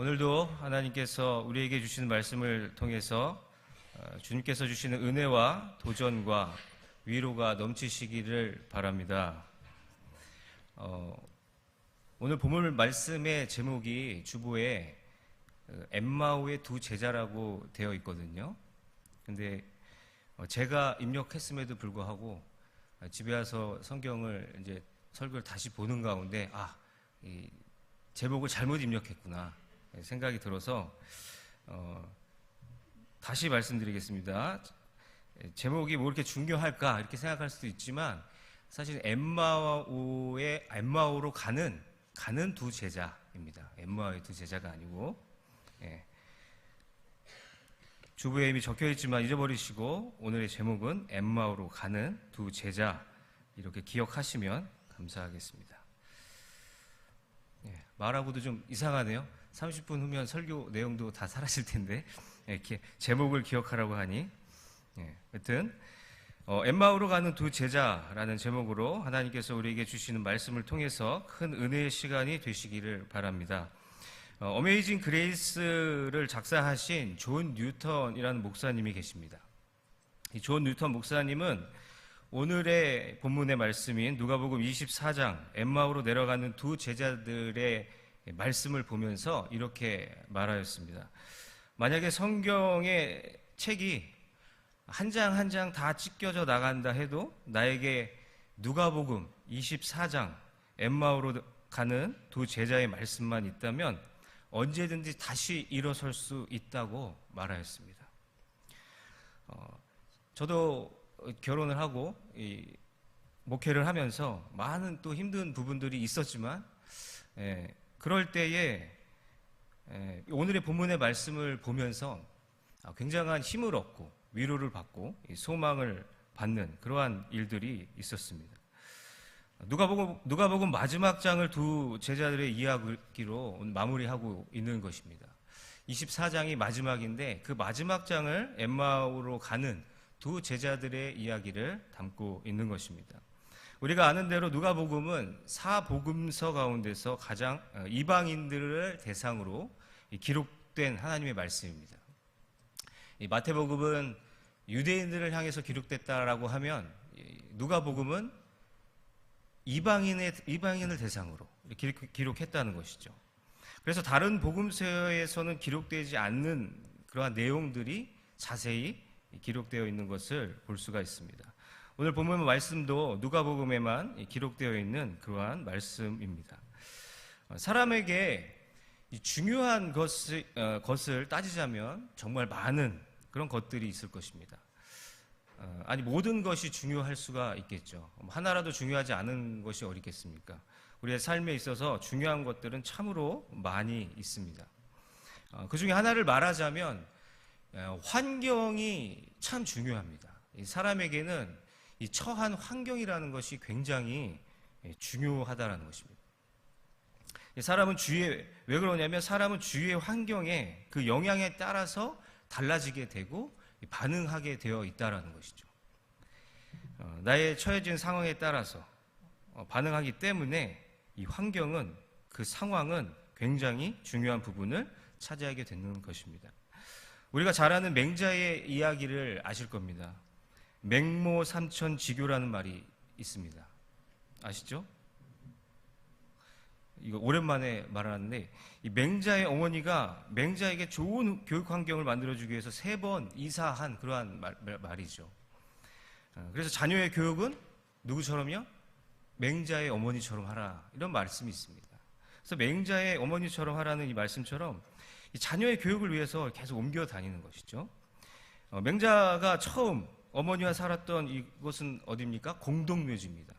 오늘도 하나님께서 우리에게 주시는 말씀을 통해서 어, 주님께서 주시는 은혜와 도전과 위로가 넘치시기를 바랍니다. 어, 오늘 본문 말씀의 제목이 주보에 어, 엠마오의 두 제자라고 되어 있거든요. 근데 어, 제가 입력했음에도 불구하고 어, 집에 와서 성경을 이제 설교를 다시 보는 가운데 아, 이 제목을 잘못 입력했구나 생각이 들어서 어, 다시 말씀드리겠습니다. 제목이 뭐 이렇게 중요할까 이렇게 생각할 수도 있지만 사실 엠마오의 엠마오로 가는 가는 두 제자입니다. 엠마오의 두 제자가 아니고 예. 주부에 이미 적혀 있지만 잊어버리시고 오늘의 제목은 엠마오로 가는 두 제자 이렇게 기억하시면 감사하겠습니다. 예, 말하고도 좀 이상하네요. 30분 후면 설교 내용도 다 사라질 텐데 예, 이렇게 제목을 기억하라고 하니 예, 여튼 어, 엠마오로 가는 두 제자라는 제목으로 하나님께서 우리에게 주시는 말씀을 통해서 큰 은혜의 시간이 되시기를 바랍니다. 어, 어메이징 그레이스를 작사하신 존 뉴턴이라는 목사님이 계십니다. 이존 뉴턴 목사님은 오늘의 본문의 말씀인 누가복음 24장 엠마오로 내려가는 두 제자들의 말씀을 보면서 이렇게 말하였습니다. 만약에 성경의 책이 한 장 한 장 다 찢겨져 나간다 해도 나에게 누가복음 24장 엠마오로 가는 두 제자의 말씀만 있다면 언제든지 다시 일어설 수 있다고 말하였습니다. 어, 저도 결혼을 하고 목회를 하면서 많은 또 힘든 부분들이 있었지만 예, 그럴 때에 예, 오늘의 본문의 말씀을 보면서 아, 굉장한 힘을 얻고 위로를 받고 소망을 받는 그러한 일들이 있었습니다. 누가복음 누가복음 마지막 장을 두 제자들의 이야기로 마무리하고 있는 것입니다. 24장이 마지막인데 그 마지막 장을 엠마오로 가는 두 제자들의 이야기를 담고 있는 것입니다. 우리가 아는 대로 누가복음은 사복음서 가운데서 가장 어, 이방인들을 대상으로 기록된 하나님의 말씀입니다. 마태복음은 유대인들을 향해서 기록됐다라고 하면 누가복음은 이방인의 이방인을 대상으로 기록, 했다는 것이죠. 그래서 다른 복음서에서는 기록되지 않는 그러한 내용들이 자세히 기록되어 있는 것을 볼 수가 있습니다. 오늘 본문 말씀도 누가복음에만 기록되어 있는 그러한 말씀입니다. 어, 사람에게 중요한 것을, 어, 것을 따지자면 정말 많은 그런 것들이 있을 것입니다. 어, 아니 모든 것이 중요할 수가 있겠죠. 뭐 하나라도 중요하지 않은 것이 어디 겠습니까 우리의 삶에 있어서 중요한 것들은 참으로 많이 있습니다. 그 중에 하나를 말하자면 환경이 참 중요합니다. 사람에게는 이 처한 환경이라는 것이 굉장히 중요하다는 것입니다. 사람은 주위에 왜 그러냐면 사람은 주위의 환경에 그 영향에 따라서 달라지게 되고 반응하게 되어 있다라는 것이죠. 어, 나의 처해진 상황에 따라서 어, 반응하기 때문에 이 환경은 그 상황은 굉장히 중요한 부분을 차지하게 되는 것입니다. 우리가 잘 아는 맹자의 이야기를 아실 겁니다. 맹모 삼천 지교라는 말이 있습니다. 아시죠? 이거 오랜만에 말하는데 이 맹자의 어머니가 맹자에게 좋은 교육 환경을 만들어주기 위해서 세 번 이사한 그러한 말, 말이죠. 어, 그래서 자녀의 교육은 누구처럼요? 맹자의 어머니처럼 하라 이런 말씀이 있습니다. 그래서 맹자의 어머니처럼 하라는 이 말씀처럼 자녀의 교육을 위해서 계속 옮겨 다니는 것이죠. 어, 맹자가 처음 어머니와 살았던 이곳은 어디입니까? 공동묘지입니다.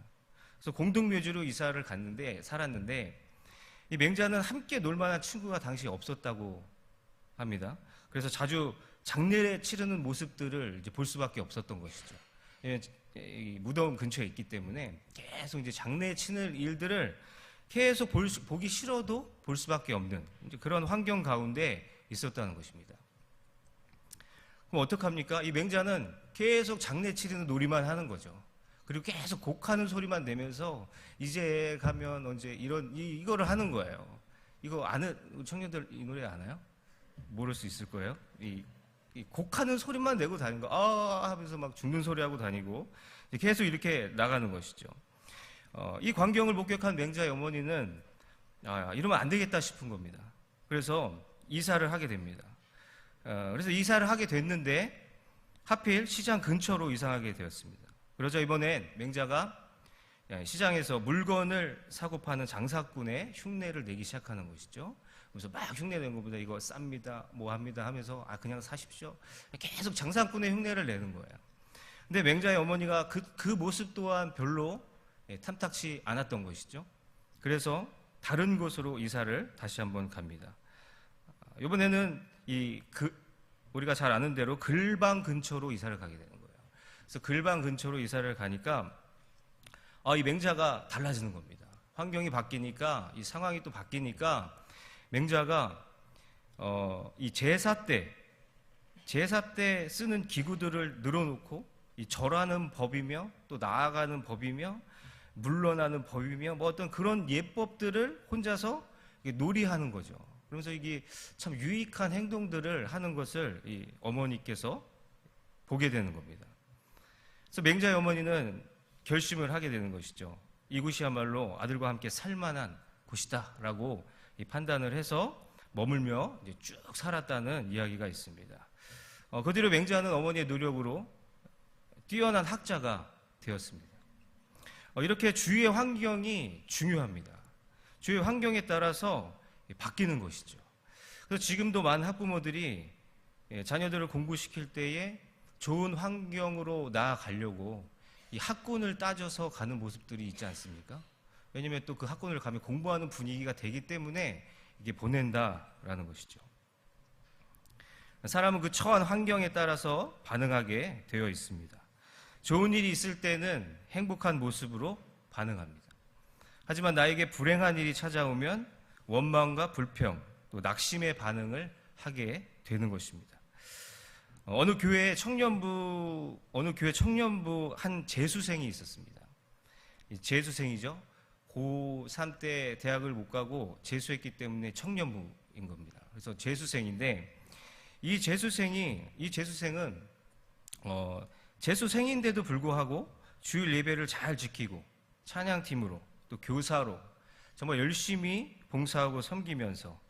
그래서 공동묘지로 이사를 갔는데 살았는데 이 맹자는 함께 놀만한 친구가 당시 없었다고 합니다. 그래서 자주 장례를 치르는 모습들을 이제 볼 수밖에 없었던 것이죠. 예, 무덤 근처에 있기 때문에 계속 이제 장례 치는 일들을 계속 볼 수, 보기 싫어도 볼 수밖에 없는 그런 환경 가운데 있었다는 것입니다. 그럼 어떡합니까? 이 맹자는 계속 장례 치르는 놀이만 하는 거죠. 그리고 계속 곡하는 소리만 내면서 이제 가면 언제 이런 이, 이거를 하는 거예요. 이거 아는 청년들 이 노래 아나요? 모를 수 있을 거예요. 이, 이 곡하는 소리만 내고 다니는 거, 아 하면서 막 죽는 소리 하고 다니고 계속 이렇게 나가는 것이죠. 어, 이 광경을 목격한 맹자의 어머니는 아, 이러면 안 되겠다 싶은 겁니다. 그래서 이사를 하게 됩니다. 어, 그래서 이사를 하게 됐는데 하필 시장 근처로 이사하게 되었습니다. 그러자 이번엔 맹자가 예, 시장에서 물건을 사고 파는 장사꾼의 흉내를 내기 시작하는 것이죠. 그래서 막 흉내 내는 것보다 이거 쌉니다, 뭐 합니다 하면서 아 그냥 사십시오. 계속 장사꾼의 흉내를 내는 거예요. 근데 맹자의 어머니가 그, 그 모습 또한 별로 예, 탐탁치 않았던 것이죠. 그래서 다른 곳으로 이사를 다시 한번 갑니다. 아, 이번에는 이 그, 우리가 잘 아는 대로 글방 근처로 이사를 가게 되는 거예요. 그래서 글방 근처로 이사를 가니까 아, 이 맹자가 달라지는 겁니다. 환경이 바뀌니까 이 상황이 또 바뀌니까 맹자가 어, 이 제사 때 제사 때 쓰는 기구들을 늘어놓고 이 절하는 법이며 또 나아가는 법이며 물러나는 법이며 뭐 어떤 그런 예법들을 혼자서 놀이하는 거죠. 그러면서 이게 참 유익한 행동들을 하는 것을 이 어머니께서 보게 되는 겁니다. 그래서 맹자의 어머니는 결심을 하게 되는 것이죠. 이곳이야말로 아들과 함께 살만한 곳이다라고 이 판단을 해서 머물며 쭉 살았다는 이야기가 있습니다. 어, 그 뒤로 맹자는 어머니의 노력으로 뛰어난 학자가 되었습니다. 어, 이렇게 주위의 환경이 중요합니다. 주위의 환경에 따라서 바뀌는 것이죠. 그래서 지금도 많은 학부모들이 예, 자녀들을 공부시킬 때에 좋은 환경으로 나아가려고 이 학군을 따져서 가는 모습들이 있지 않습니까? 왜냐하면 또 그 학군을 가면 공부하는 분위기가 되기 때문에 이게 보낸다라는 것이죠. 사람은 그 처한 환경에 따라서 반응하게 되어 있습니다. 좋은 일이 있을 때는 행복한 모습으로 반응합니다. 하지만 나에게 불행한 일이 찾아오면 원망과 불평, 또 낙심의 반응을 하게 되는 것입니다. 어느 교회 청년부 어느 교회 청년부 한 재수생이 있었습니다. 재수생이죠. 고3 때 대학을 못 가고 재수했기 때문에 청년부인 겁니다. 그래서 재수생인데 이 재수생이 이 재수생은 어, 재수 생인데도 불구하고 주일 예배를 잘 지키고 찬양팀으로 또 교사로 정말 열심히 봉사하고 섬기면서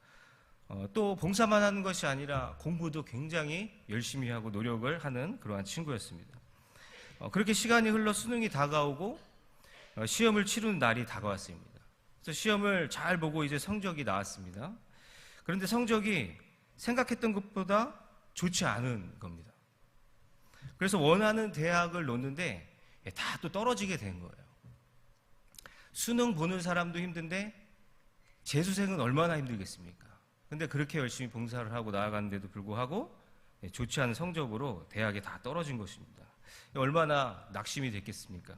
어, 또 봉사만 하는 것이 아니라 공부도 굉장히 열심히 하고 노력을 하는 그러한 친구였습니다. 어, 그렇게 시간이 흘러 수능이 다가오고 어, 시험을 치르는 날이 다가왔습니다. 그래서 시험을 잘 보고 이제 성적이 나왔습니다. 그런데 성적이 생각했던 것보다 좋지 않은 겁니다. 그래서 원하는 대학을 놓는데 다 또 떨어지게 된 거예요. 수능 보는 사람도 힘든데 재수생은 얼마나 힘들겠습니까? 근데 그렇게 열심히 봉사를 하고 나아가는데도 불구하고 좋지 않은 성적으로 대학에 다 떨어진 것입니다. 얼마나 낙심이 됐겠습니까?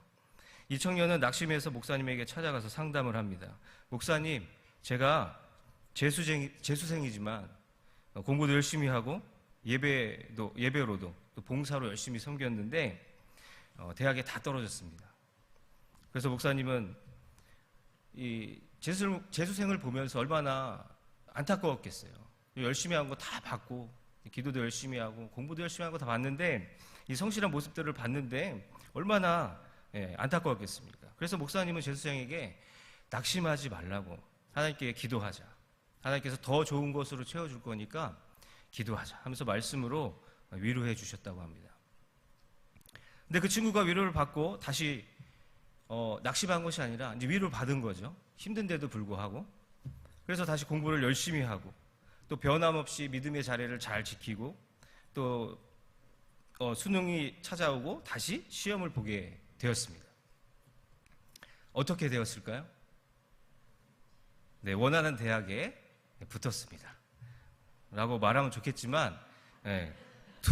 이 청년은 낙심해서 목사님에게 찾아가서 상담을 합니다. 목사님, 제가 재수생, 재수생이지만 공부도 열심히 하고 예배도, 예배로도 또 봉사로 열심히 섬겼는데 어, 대학에 다 떨어졌습니다. 그래서 목사님은 이 재수, 재수생을 보면서 얼마나 안타까웠겠어요. 열심히 한 거다 받고 기도도 열심히 하고 공부도 열심히 한 거 다 봤는데 이 성실한 모습들을 봤는데 얼마나 예, 안타까웠겠습니까? 그래서 목사님은 재수생에게 낙심하지 말라고 하나님께 기도하자. 하나님께서 더 좋은 것으로 채워줄 거니까 기도하자 하면서 말씀으로 위로해 주셨다고 합니다. 근데 그 친구가 위로를 받고 다시 어, 낙심한 것이 아니라 이제 위로를 받은 거죠. 힘든데도 불구하고. 그래서 다시 공부를 열심히 하고 또 변함없이 믿음의 자리를 잘 지키고 또 어, 수능이 찾아오고 다시 시험을 보게 되었습니다. 어떻게 되었을까요? 네, 원하는 대학에 붙었습니다. 라고 말하면 좋겠지만, 네, 또,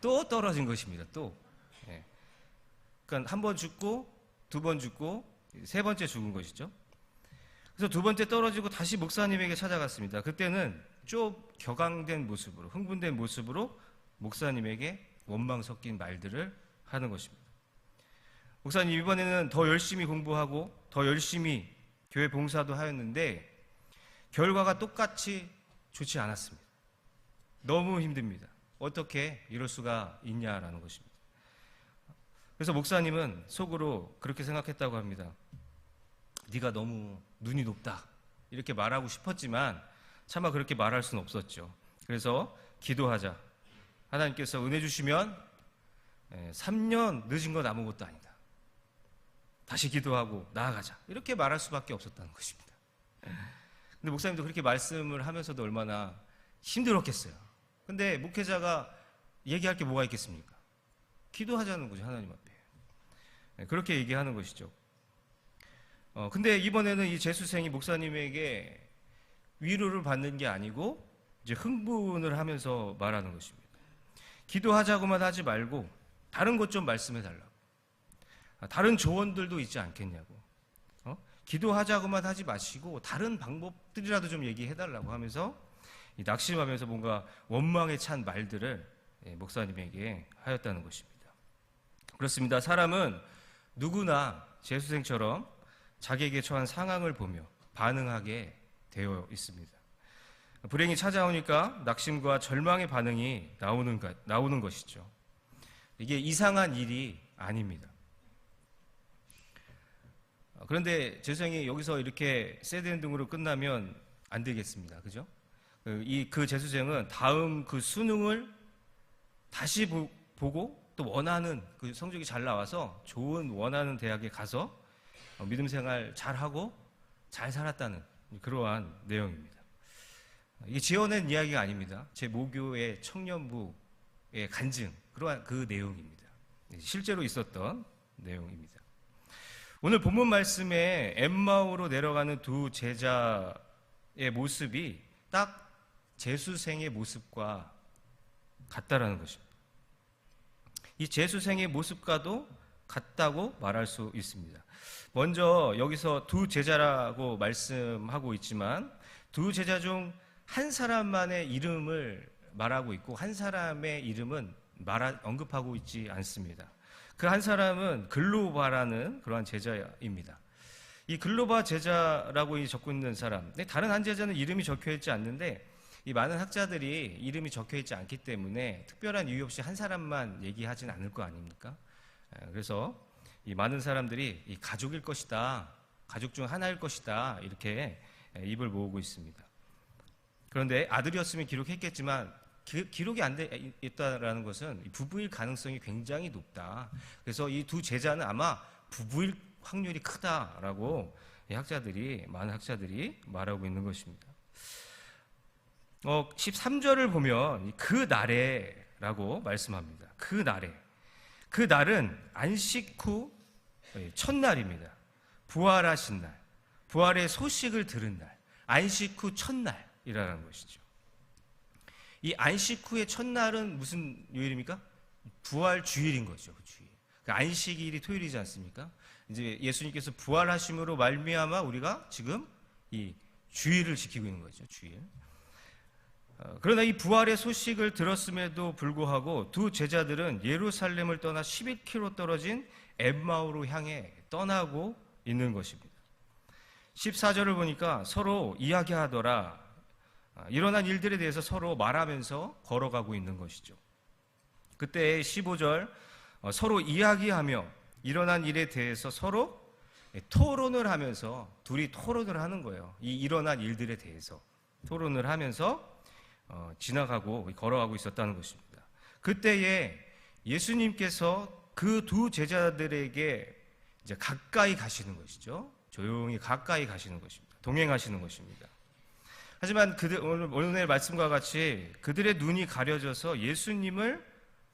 또, 떨어진 것입니다. 또. 네. 그러니까 한 번 죽고, 두 번 죽고, 세 번째 죽은 것이죠. 그래서 두 번째 떨어지고 다시 목사님에게 찾아갔습니다. 그때는 좀 격앙된 모습으로, 흥분된 모습으로 목사님에게 원망 섞인 말들을 하는 것입니다. 목사님 이번에는 더 열심히 공부하고 더 열심히 교회 봉사도 하였는데 결과가 똑같이 좋지 않았습니다. 너무 힘듭니다. 어떻게 이럴 수가 있냐라는 것입니다. 그래서 목사님은 속으로 그렇게 생각했다고 합니다. 네가 너무 눈이 높다. 이렇게 말하고 싶었지만 차마 그렇게 말할 수는 없었죠. 그래서 기도하자. 하나님께서 은혜 주시면 3년 늦은 건 아무것도 아니다. 다시 기도하고 나아가자. 이렇게 말할 수밖에 없었다는 것입니다. 근데 목사님도 그렇게 말씀을 하면서도 얼마나 힘들었겠어요. 근데 목회자가 얘기할 게 뭐가 있겠습니까? 기도하자는 거죠, 하나님 앞에. 네, 그렇게 얘기하는 것이죠. 어, 근데 이번에는 이 재수생이 목사님에게 위로를 받는 게 아니고 이제 흥분을 하면서 말하는 것입니다. 기도하자고만 하지 말고 다른 것 좀 말씀해 달라고. 아, 다른 조언들도 있지 않겠냐고. 어? 기도하자고만 하지 마시고 다른 방법들이라도 좀 얘기해 달라고 하면서 낙심하면서 뭔가 원망에 찬 말들을 예, 목사님에게 하였다는 것입니다. 그렇습니다. 사람은 누구나 재수생처럼 자기에게 처한 상황을 보며 반응하게 되어 있습니다. 불행이 찾아오니까 낙심과 절망의 반응이 나오는, 나오는 것이죠. 이게 이상한 일이 아닙니다. 그런데 재수생이 여기서 이렇게 새드 등으로 끝나면 안 되겠습니다. 그죠? 이 그 재수생은 다음 그 수능을 다시 보, 보고 또 원하는 그 성적이 잘 나와서 좋은 원하는 대학에 가서 어, 믿음 생활 잘 하고 잘 살았다는 그러한 내용입니다. 이게 지어낸 이야기가 아닙니다. 제 모교의 청년부의 간증 그러한 그 내용입니다. 실제로 있었던 내용입니다. 오늘 본문 말씀에 엠마오로 내려가는 두 제자의 모습이 딱 재수생의 모습과 같다라는 것입니다. 이 재수생의 모습과도 같다고 말할 수 있습니다. 먼저 여기서 두 제자라고 말씀하고 있지만 두 제자 중 한 사람만의 이름을 말하고 있고 한 사람의 이름은 말 언급하고 있지 않습니다. 그 한 사람은 글로바라는 그러한 제자입니다. 이 글로바 제자라고 적고 있는 사람, 다른 한 제자는 이름이 적혀 있지 않는데 이 많은 학자들이 이름이 적혀 있지 않기 때문에 특별한 이유 없이 한 사람만 얘기하진 않을 거 아닙니까? 그래서 이 많은 사람들이 이 가족일 것이다, 가족 중 하나일 것이다 이렇게 입을 모으고 있습니다. 그런데 아들이었으면 기록했겠지만 기, 록이 안 돼 있다라는 것은 부부일 가능성이 굉장히 높다. 그래서 이 두 제자는 아마 부부일 확률이 크다라고 학자들이 많은 학자들이 말하고 있는 것입니다. 어, 13절을 보면 그 날에라고 말씀합니다. 그 날에. 그 날은 안식 후 첫날입니다. 부활하신 날. 부활의 소식을 들은 날. 안식 후 첫날이라는 것이죠. 이 안식 후의 첫날은 무슨 요일입니까? 부활 주일인 거죠. 그 주일. 그 안식일이 토요일이지 않습니까? 이제 예수님께서 부활하심으로 말미암아 우리가 지금 이 주일을 지키고 있는 거죠. 주일. 어, 그러나 이 부활의 소식을 들었음에도 불구하고 두 제자들은 예루살렘을 떠나 11km 떨어진 엠마오로 향해 떠나고 있는 것입니다. 14절을 보니까 서로 이야기하더라. 아, 일어난 일들에 대해서 서로 말하면서 걸어가고 있는 것이죠. 그때 15절 어, 서로 이야기하며 일어난 일에 대해서 서로 토론을 하면서 둘이 토론을 하는 거예요. 이 일어난 일들에 대해서 토론을 하면서 어, 지나가고 걸어가고 있었다는 것입니다. 그때에 예수님께서 그 두 제자들에게 이제 가까이 가시는 것이죠. 조용히 가까이 가시는 것입니다. 동행하시는 것입니다. 하지만 그들 오늘 오늘 말씀과 같이 그들의 눈이 가려져서 예수님을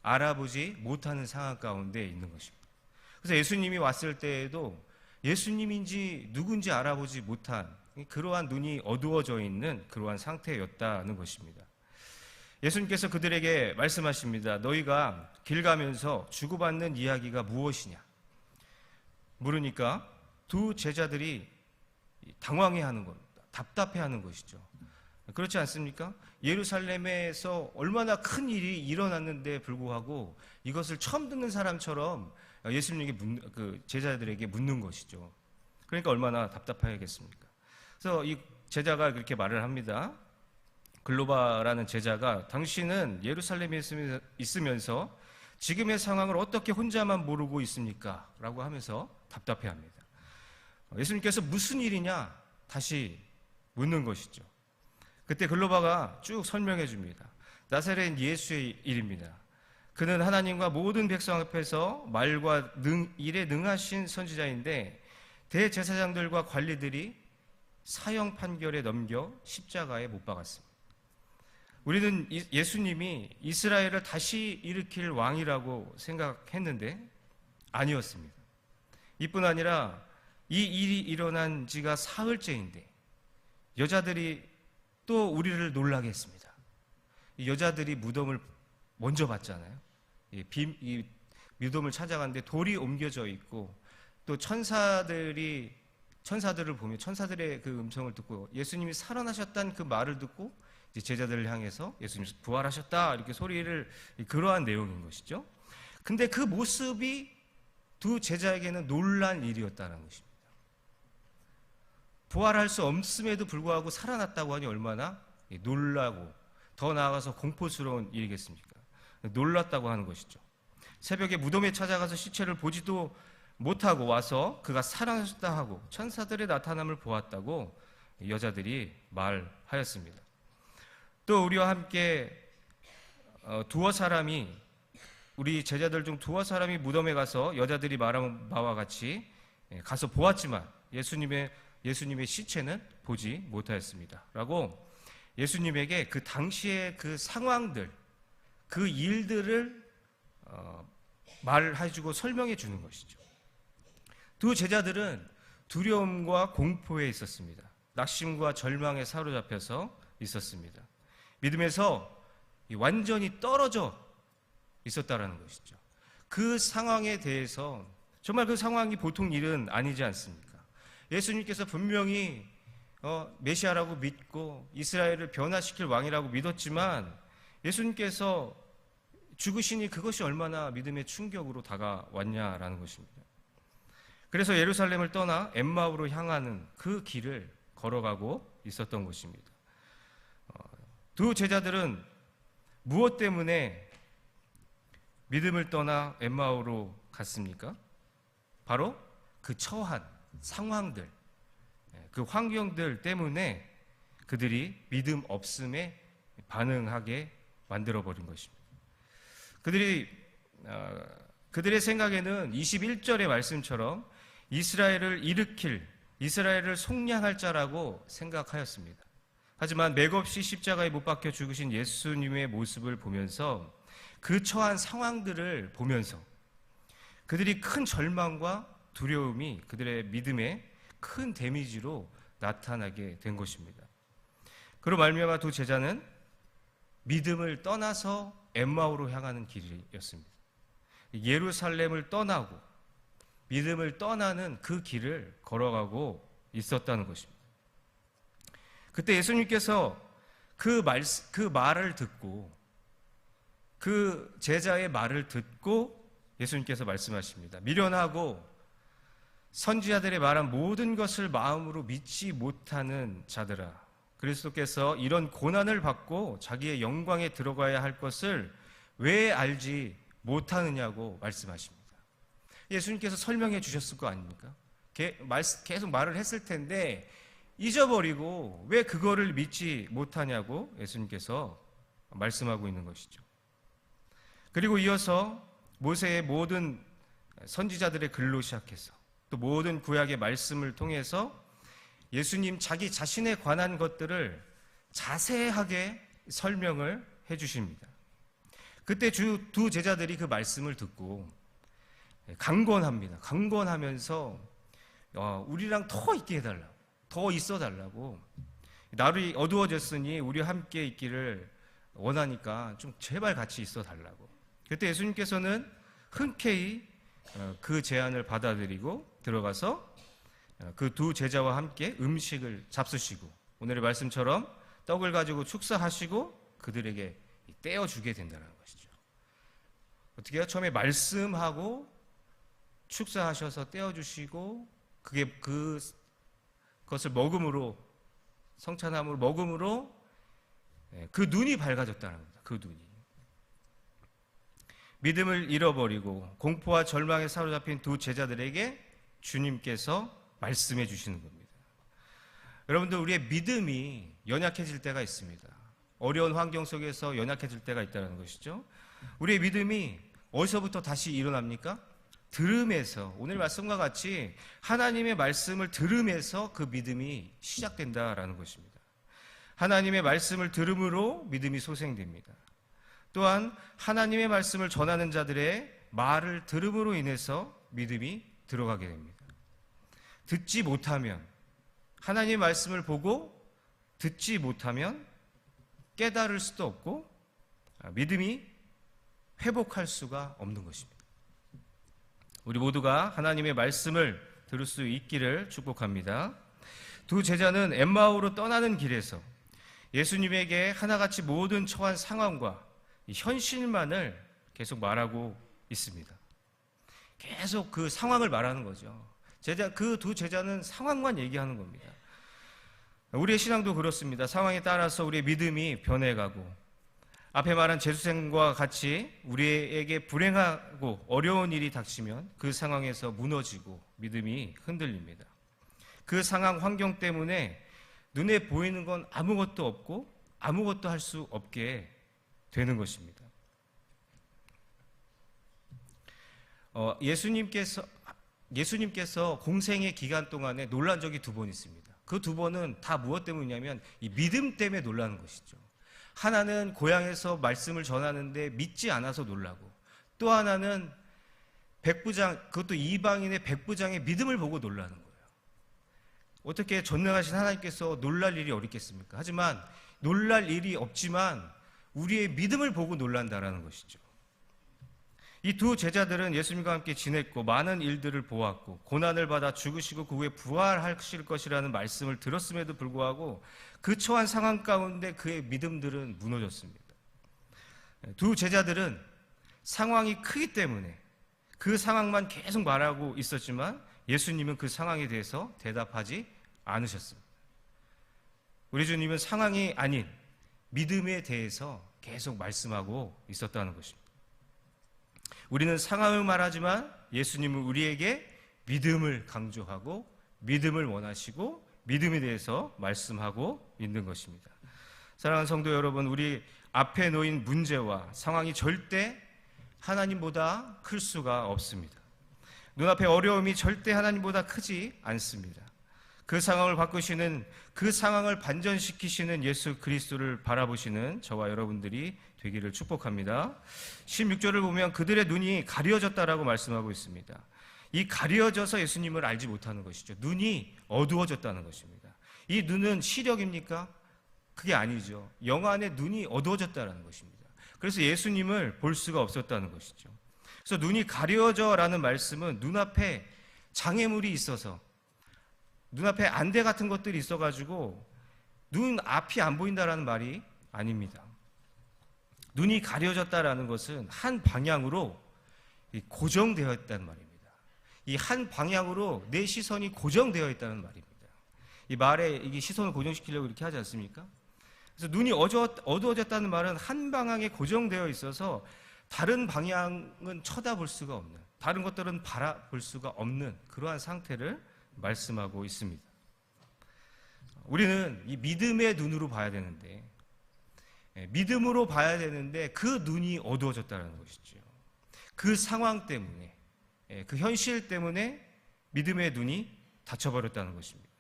알아보지 못하는 상황 가운데 있는 것입니다. 그래서 예수님이 왔을 때에도 예수님인지 누군지 알아보지 못한 그러한 눈이 어두워져 있는 그러한 상태였다는 것입니다. 예수님께서 그들에게 말씀하십니다. 너희가 길 가면서 주고받는 이야기가 무엇이냐? 물으니까 두 제자들이 당황해 하는 겁니다. 답답해 하는 것이죠. 그렇지 않습니까? 예루살렘에서 얼마나 큰 일이 일어났는데 불구하고 이것을 처음 듣는 사람처럼 예수님에게 묻는, 그 제자들에게 묻는 것이죠. 그러니까 얼마나 답답하겠습니까? 그래서 이 제자가 그렇게 말을 합니다. 글로바라는 제자가 당신은 예루살렘에 있으면- 있으면서 지금의 상황을 어떻게 혼자만 모르고 있습니까? 라고 하면서 답답해 합니다. 예수님께서 무슨 일이냐? 다시 묻는 것이죠. 그때 글로바가 쭉 설명해 줍니다. 나사렛 예수의 일입니다. 그는 하나님과 모든 백성 앞에서 말과 능, 일에 능하신 선지자인데 대제사장들과 관리들이 사형 판결에 넘겨 십자가에 못 박았습니다. 우리는 이- 예수님이 이스라엘을 다시 일으킬 왕이라고 생각했는데 아니었습니다. 이뿐 아니라 이 일이 일어난 지가 사흘째인데 여자들이 또 우리를 놀라게 했습니다. 이 여자들이 무덤을 먼저 봤잖아요. 이, 빔, 이 무덤을 찾아갔는데 돌이 옮겨져 있고 또 천사들이 천사들을 보며 천사들의 그 음성을 듣고 예수님이 살아나셨다는 그 말을 듣고 제자들을 향해서 예수님 부활하셨다 이렇게 소리를 그러한 내용인 것이죠. 근데 그 모습이 두 제자에게는 놀란 일이었다는 것입니다. 부활할 수 없음에도 불구하고 살아났다고 하니 얼마나 놀라고 더 나아가서 공포스러운 일이겠습니까? 놀랐다고 하는 것이죠. 새벽에 무덤에 찾아가서 시체를 보지도 못하고 와서 그가 살아났다 하고 천사들의 나타남을 보았다고 여자들이 말하였습니다. 또 우리와 함께 어, 두어 사람이 우리 제자들 중 두어 사람이 무덤에 가서 여자들이 말한 바와 같이 예, 가서 보았지만 예수님의 예수님의 시체는 보지 못하였습니다. 라고 예수님에게 그 당시의 그 상황들, 그 일들을 어, 말해주고 설명해 주는 것이죠. 두 제자들은 두려움과 공포에 있었습니다. 낙심과 절망에 사로잡혀서 있었습니다. 믿음에서 완전히 떨어져 있었다라는 것이죠. 그 상황에 대해서 정말 그 상황이 보통 일은 아니지 않습니까? 예수님께서 분명히 어, 메시아라고 믿고 이스라엘을 변화시킬 왕이라고 믿었지만 예수님께서 죽으시니 그것이 얼마나 믿음의 충격으로 다가왔냐라는 것입니다. 그래서 예루살렘을 떠나 엠마우로 향하는 그 길을 걸어가고 있었던 것입니다. 어, 두 제자들은 무엇 때문에 믿음을 떠나 엠마우로 갔습니까? 바로 그 처한 상황들, 그 환경들 때문에 그들이 믿음 없음에 반응하게 만들어 버린 것입니다. 그들이 어, 그들의 생각에는 21절의 말씀처럼 이스라엘을 일으킬 이스라엘을 속량할 자라고 생각하였습니다. 하지만 맥없이 십자가에 못 박혀 죽으신 예수님의 모습을 보면서 그 처한 상황들을 보면서 그들이 큰 절망과 두려움이 그들의 믿음에 큰 데미지로 나타나게 된 것입니다. 그로 말미암아 두 제자는 믿음을 떠나서 엠마오로 향하는 길이었습니다. 예루살렘을 떠나고 믿음을 떠나는 그 길을 걸어가고 있었다는 것입니다. 그때 예수님께서 그 말, 그 말을 듣고 그 제자의 말을 듣고 예수님께서 말씀하십니다. 미련하고 선지자들의 말한 모든 것을 마음으로 믿지 못하는 자들아. 그리스도께서 이런 고난을 받고 자기의 영광에 들어가야 할 것을 왜 알지 못하느냐고 말씀하십니다. 예수님께서 설명해 주셨을 거 아닙니까? 계속 말을 했을 텐데 잊어버리고 왜 그거를 믿지 못하냐고 예수님께서 말씀하고 있는 것이죠. 그리고 이어서 모세의 모든 선지자들의 글로 시작해서 또 모든 구약의 말씀을 통해서 예수님 자기 자신에 관한 것들을 자세하게 설명을 해 주십니다. 그때 주 두 제자들이 그 말씀을 듣고 강권합니다. 강권하면서 어, 우리랑 더 있게 해달라고, 더 있어 달라고. 날이 어두워졌으니 우리 함께 있기를 원하니까 좀 제발 같이 있어 달라고. 그때 예수님께서는 흔쾌히 어, 그 제안을 받아들이고 들어가서 어, 그두 제자와 함께 음식을 잡수시고 오늘의 말씀처럼 떡을 가지고 축사하시고 그들에게 떼어주게 된다는 것이죠. 어떻게 해요? 처음에 말씀하고 축사하셔서 떼어주시고 그게 그 것을 먹음으로 성찬함을 먹음으로 예, 그 눈이 밝아졌다는 겁니다. 그 눈이. 믿음을 잃어버리고 공포와 절망에 사로잡힌 두 제자들에게 주님께서 말씀해 주시는 겁니다. 여러분들 우리의 믿음이 연약해질 때가 있습니다. 어려운 환경 속에서 연약해질 때가 있다는 것이죠. 우리의 믿음이 어디서부터 다시 일어납니까? 들음에서 오늘 말씀과 같이 하나님의 말씀을 들음에서 그 믿음이 시작된다라는 것입니다. 하나님의 말씀을 들음으로 믿음이 소생됩니다. 또한 하나님의 말씀을 전하는 자들의 말을 들음으로 인해서 믿음이 들어가게 됩니다. 듣지 못하면 하나님의 말씀을 보고 듣지 못하면 깨달을 수도 없고 아, 믿음이 회복할 수가 없는 것입니다. 우리 모두가 하나님의 말씀을 들을 수 있기를 축복합니다. 두 제자는 엠마오로 떠나는 길에서 예수님에게 하나같이 모든 처한 상황과 이 현실만을 계속 말하고 있습니다. 계속 그 상황을 말하는 거죠. 제자 그 두 제자는 상황만 얘기하는 겁니다. 우리의 신앙도 그렇습니다. 상황에 따라서 우리의 믿음이 변해가고 앞에 말한 재수생과 같이 우리에게 불행하고 어려운 일이 닥치면 그 상황에서 무너지고 믿음이 흔들립니다. 그 상황 환경 때문에 눈에 보이는 건 아무것도 없고 아무것도 할 수 없게 되는 것입니다. 어, 예수님께서 예수님께서 공생의 기간 동안에 놀란 적이 두 번 있습니다. 그 두 번은 다 무엇 때문이냐면 이 믿음 때문에 놀라는 것이죠. 하나는 고향에서 말씀을 전하는데 믿지 않아서 놀라고 또 하나는 백부장 그것도 이방인의 백부장의 믿음을 보고 놀라는 거예요. 어떻게 전능하신 하나님께서 놀랄 일이 어딨겠습니까? 하지만 놀랄 일이 없지만 우리의 믿음을 보고 놀란다라는 것이죠. 이 두 제자들은 예수님과 함께 지냈고 많은 일들을 보았고 고난을 받아 죽으시고 그 후에 부활하실 것이라는 말씀을 들었음에도 불구하고 그 처한 상황 가운데 그의 믿음들은 무너졌습니다. 두 제자들은 상황이 크기 때문에 그 상황만 계속 말하고 있었지만 예수님은 그 상황에 대해서 대답하지 않으셨습니다. 우리 주님은 상황이 아닌 믿음에 대해서 계속 말씀하고 있었다는 것입니다. 우리는 상황을 말하지만 예수님은 우리에게 믿음을 강조하고 믿음을 원하시고 믿음에 대해서 말씀하고 있는 것입니다. 사랑하는 성도 여러분, 우리 앞에 놓인 문제와 상황이 절대 하나님보다 클 수가 없습니다. 눈앞에 어려움이 절대 하나님보다 크지 않습니다. 그 상황을 바꾸시는 그 상황을 반전시키시는 예수 그리스도를 바라보시는 저와 여러분들이 되기를 축복합니다. 16절을 보면 그들의 눈이 가려졌다라고 말씀하고 있습니다. 이 가려져서 예수님을 알지 못하는 것이죠. 눈이 어두워졌다는 것입니다. 이 눈은 시력입니까? 그게 아니죠. 영 안에 눈이 어두워졌다는 것입니다. 그래서 예수님을 볼 수가 없었다는 것이죠. 그래서 눈이 가려져라는 말씀은 눈앞에 장애물이 있어서 눈앞에 안대 같은 것들이 있어가지고 눈 앞이 안 보인다라는 말이 아닙니다. 눈이 가려졌다라는 것은 한 방향으로 고정되어 있다는 말입니다. 이 한 방향으로 내 시선이 고정되어 있다는 말입니다. 이 말에 이게 시선을 고정시키려고 이렇게 하지 않습니까? 그래서 눈이 어두워졌다는 말은 한 방향에 고정되어 있어서 다른 방향은 쳐다볼 수가 없는, 다른 것들은 바라볼 수가 없는 그러한 상태를 말씀하고 있습니다. 우리는 이 믿음의 눈으로 봐야 되는데, 예, 믿음으로 봐야 되는데 그 눈이 어두워졌다는 것이죠. 그 상황 때문에, 예, 그 현실 때문에 믿음의 눈이 닫혀버렸다는 것입니다.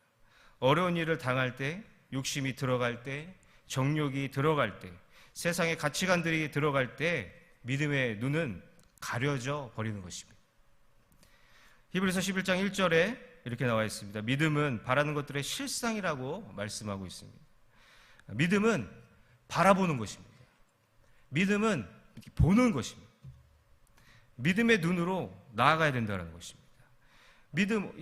어려운 일을 당할 때, 욕심이 들어갈 때, 정욕이 들어갈 때, 세상의 가치관들이 들어갈 때 믿음의 눈은 가려져 버리는 것입니다. 히브리서 11장 1절에 이렇게 나와 있습니다. 믿음은 바라는 것들의 실상이라고 말씀하고 있습니다. 믿음은 바라보는 것입니다. 믿음은 보는 것입니다. 믿음의 눈으로 나아가야 된다는 것입니다. 믿음,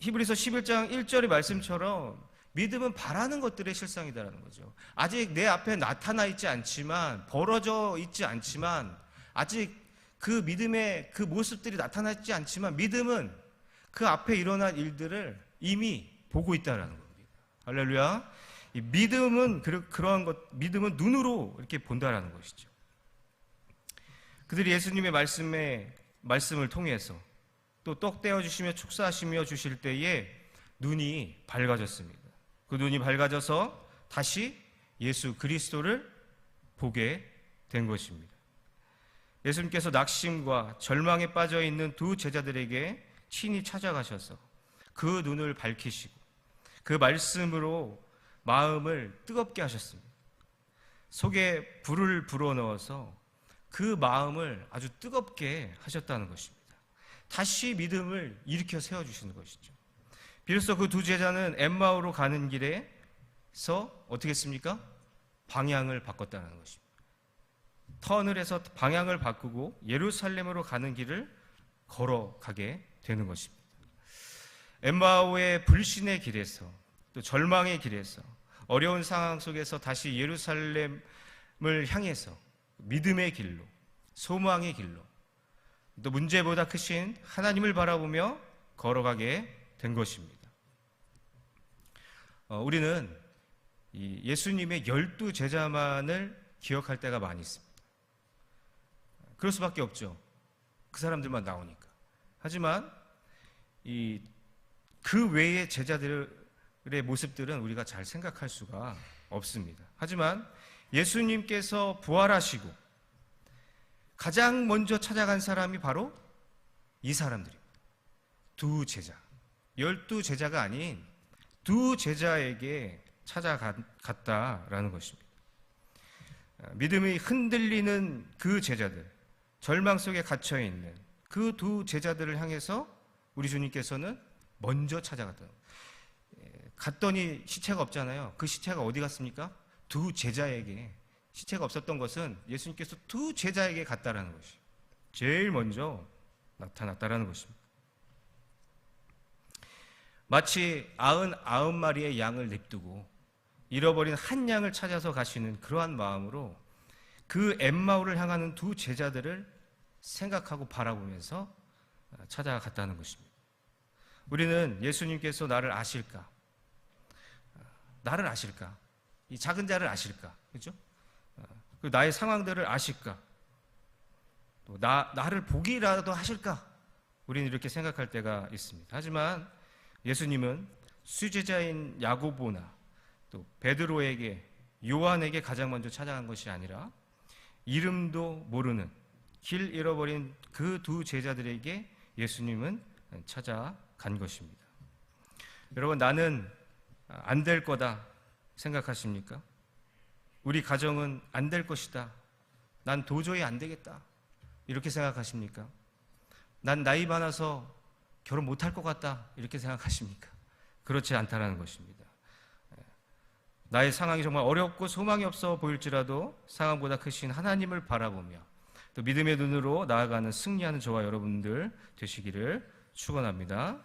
히브리서 11장 1절의 말씀처럼 믿음은 바라는 것들의 실상이다라는 거죠. 아직 내 앞에 나타나 있지 않지만, 벌어져 있지 않지만, 아직 그 믿음의 그 모습들이 나타나 있지 않지만, 믿음은 그 앞에 일어난 일들을 이미 보고 있다라는 겁니다. 할렐루야. 이 믿음은 그러, 그러한 것, 믿음은 눈으로 이렇게 본다라는 것이죠. 그들이 예수님의 말씀에 말씀을 통해서 또 떡 떼어 주시며 축사하시며 주실 때에 눈이 밝아졌습니다. 그 눈이 밝아져서 다시 예수 그리스도를 보게 된 것입니다. 예수님께서 낙심과 절망에 빠져 있는 두 제자들에게 친히 찾아가셔서 그 눈을 밝히시고 그 말씀으로 마음을 뜨겁게 하셨습니다. 속에 불을 불어넣어서 그 마음을 아주 뜨겁게 하셨다는 것입니다. 다시 믿음을 일으켜 세워주시는 것이죠. 비로소 그 두 제자는 엠마오로 가는 길에서 어떻게 했습니까? 방향을 바꿨다는 것입니다. 해서 방향을 바꾸고 예루살렘으로 가는 길을 걸어가게 되는 것입니다. 엠마오의 불신의 길에서 또 절망의 길에서 어려운 상황 속에서 다시 예루살렘을 향해서 믿음의 길로 소망의 길로 또 문제보다 크신 하나님을 바라보며 걸어가게 된 것입니다. 어, 우리는 이 예수님의 열두 제자만을 기억할 때가 많이 있습니다. 그럴 수밖에 없죠. 그 사람들만 나오니까. 하지만 이 그 외의 제자들의 모습들은 우리가 잘 생각할 수가 없습니다. 하지만 예수님께서 부활하시고 가장 먼저 찾아간 사람이 바로 이 사람들입니다. 두 제자. 열두 제자가 아닌 두 제자에게 찾아갔다라는 것입니다. 믿음이 흔들리는 그 제자들, 절망 속에 갇혀 있는 그 두 제자들을 향해서 우리 주님께서는 먼저 찾아갔다. 갔더니 시체가 없잖아요. 그 시체가 어디 갔습니까? 두 제자에게 시체가 없었던 것은 예수님께서 두 제자에게 갔다라는 것이 제일 먼저 나타났다라는 것입니다. 마치 아흔 아홉 마리의 양을 냅두고 잃어버린 한 양을 찾아서 가시는 그러한 마음으로 그 엠마오를 향하는 두 제자들을 생각하고 바라보면서 찾아갔다는 것입니다. 우리는 예수님께서 나를 아실까? 나를 아실까? 이 작은 자를 아실까? 그죠? 나의 상황들을 아실까? 또 나, 나를 보기라도 하실까? 우리는 이렇게 생각할 때가 있습니다. 하지만 예수님은 수제자인 야고보나 또 베드로에게 요한에게 가장 먼저 찾아간 것이 아니라 이름도 모르는 길 잃어버린 그 두 제자들에게 예수님은 찾아간 것입니다. 여러분 나는 안 될 거다 생각하십니까? 우리 가정은 안 될 것이다. 난 도저히 안 되겠다. 이렇게 생각하십니까? 난 나이 많아서 결혼 못할 것 같다. 이렇게 생각하십니까? 그렇지 않다라는 것입니다. 나의 상황이 정말 어렵고 소망이 없어 보일지라도 상황보다 크신 하나님을 바라보며 또 믿음의 눈으로 나아가는 승리하는 저와 여러분들 되시기를 축원합니다.